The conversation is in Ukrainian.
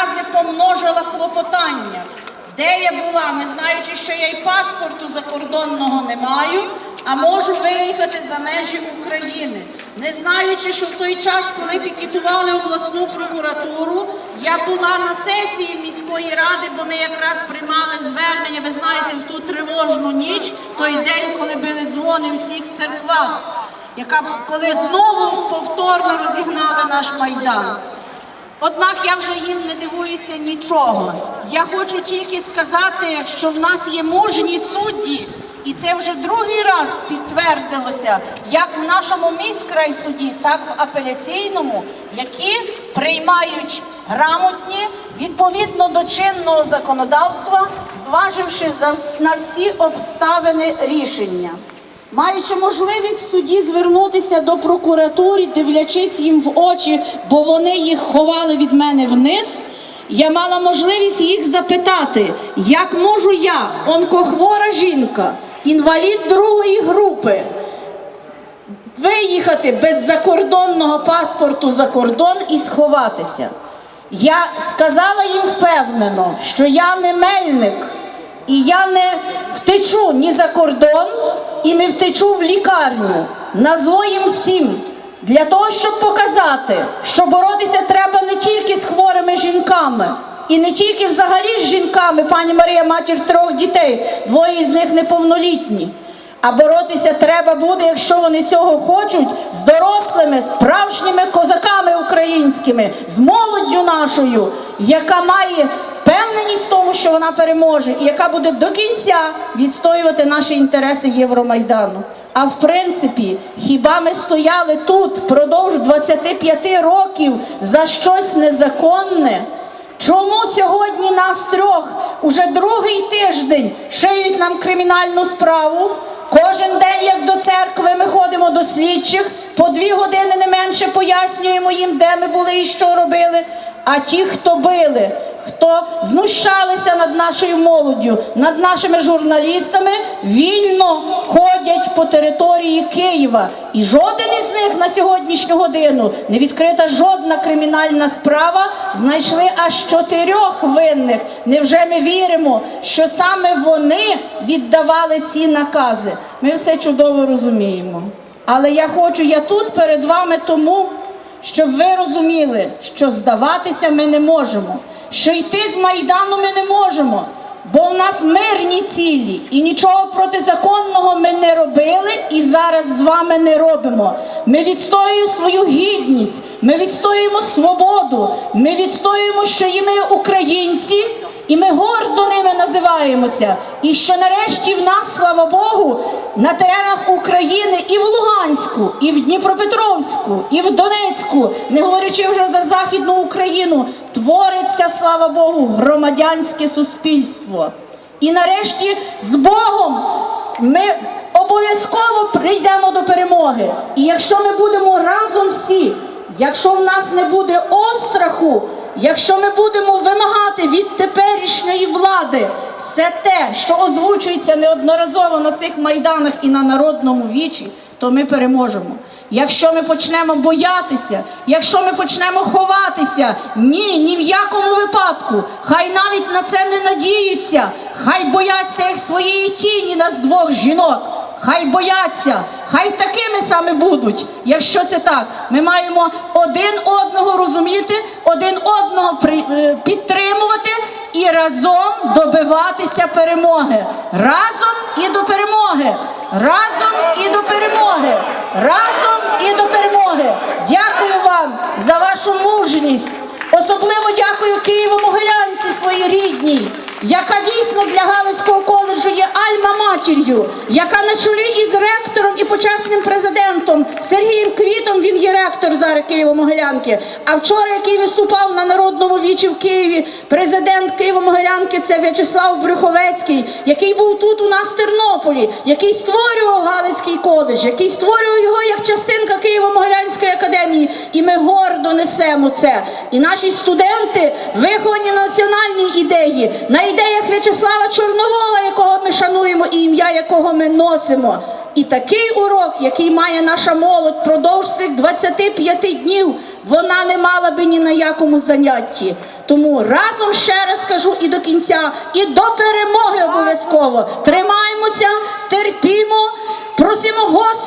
рази помножила клопотання. Де я була, не знаючи, що я й паспорту закордонного не маю, а можу виїхати за межі України. Не знаючи, що в той час, коли пікетували обласну прокуратуру, я була на сесії міської ради, бо ми якраз приймали звернення, ви знаєте, в ту тривожну ніч, той день, коли били дзвони всіх церквах, яка коли знову повторно розігнали наш майдан. Однак я вже їм не дивуюся нічого. Я хочу тільки сказати, що в нас є мужні судді, і це вже другий раз підтвердилося, як в нашому міськрайсуді, так в апеляційному, які приймають грамотні відповідно до чинного законодавства, зваживши на всі обставини рішення. Маючи можливість в суді звернутися до прокуратури, дивлячись їм в очі, бо вони їх ховали від мене вниз, я мала можливість їх запитати, як можу я, онкохвора жінка, інвалід другої групи, виїхати без закордонного паспорту за кордон і сховатися. Я сказала їм впевнено, що я не мельник, і я не втечу ні за кордон, і не втечу в лікарню. На зло їм всім. Для того, щоб показати, що боротися треба не тільки з хворими жінками, і не тільки взагалі з жінками, пані Марія, матір трьох дітей, двоє з них неповнолітні. А боротися треба буде, якщо вони цього хочуть, з дорослими, справжніми козаками українськими, з молоддю нашою, яка має впевненість в тому, що вона переможе, і яка буде до кінця відстоювати наші інтереси Євромайдану. А в принципі, хіба ми стояли тут впродовж 25 років за щось незаконне? Чому сьогодні нас трьох уже другий тиждень шиють нам кримінальну справу? Кожен день, як до церкви, ми ходимо до слідчих, по дві години не менше пояснюємо їм, де ми були і що робили. А ті, хто били, хто знущалися над нашою молоддю, над нашими журналістами, вільно ходять по території Києва. І жоден із них на сьогоднішню годину не відкрита жодна кримінальна справа. Знайшли аж чотирьох винних. Невже ми віримо, що саме вони віддавали ці накази? Ми все чудово розуміємо. Але я хочу, я тут перед вами тому, щоб ви розуміли, що здаватися ми не можемо, що йти з Майдану ми не можемо, бо в нас мирні цілі і нічого протизаконного ми не робили і зараз з вами не робимо. Ми відстоюємо свою гідність, ми відстоюємо свободу, ми відстоюємо, що і ми українці. І ми гордо ними називаємося. І що нарешті в нас, слава Богу, на теренах України і в Луганську, і в Дніпропетровську, і в Донецьку, не говорячи вже за Західну Україну, твориться, слава Богу, громадянське суспільство. І нарешті з Богом ми обов'язково прийдемо до перемоги. І якщо ми будемо разом всі, якщо в нас не буде остраху, якщо ми будемо вимагати від теперішньої влади все те, що озвучується неодноразово на цих майданах і на народному вічі, то ми переможемо. Якщо ми почнемо боятися, якщо ми почнемо ховатися, ні, ні в якому випадку. Хай навіть на це не надіються, хай бояться як своєї тіні нас двох жінок. Хай бояться, хай такими саме будуть. Якщо це так, ми маємо один одного розуміти, один одного е, підтримувати і разом добиватися перемоги. Разом і до перемоги. Разом і до перемоги. Разом і до перемоги. Дякую вам за вашу мужність. Особливо дякую Києво-Могилянці своїй рідній, яка дійсно для Галицького коледжу є альма-матір'ю, яка на чолі із ректором і почесним президентом Сергієм Квітом, він є ректор зараз Києво-Могилянки. А вчора, який виступав на народному вічі в Києві, президент Києво-Могилянки це В'ячеслав Брюховецький, який був тут у нас в Тернополі, який створював Галицький коледж, який створював його як частинка Києво-Могилянської академії. І ми гордо несемо це. І наші студенти виховані на національній ідеї, на ідеях В'ячеслава Чорновола, якого ми шануємо, і ім'я якого ми носимо. І такий урок, який має наша молодь продовж цих 25 днів, вона не мала би ні на якому занятті. Тому разом ще раз кажу і до кінця, і до перемоги обов'язково тримаємося, терпімо, просимо Господа.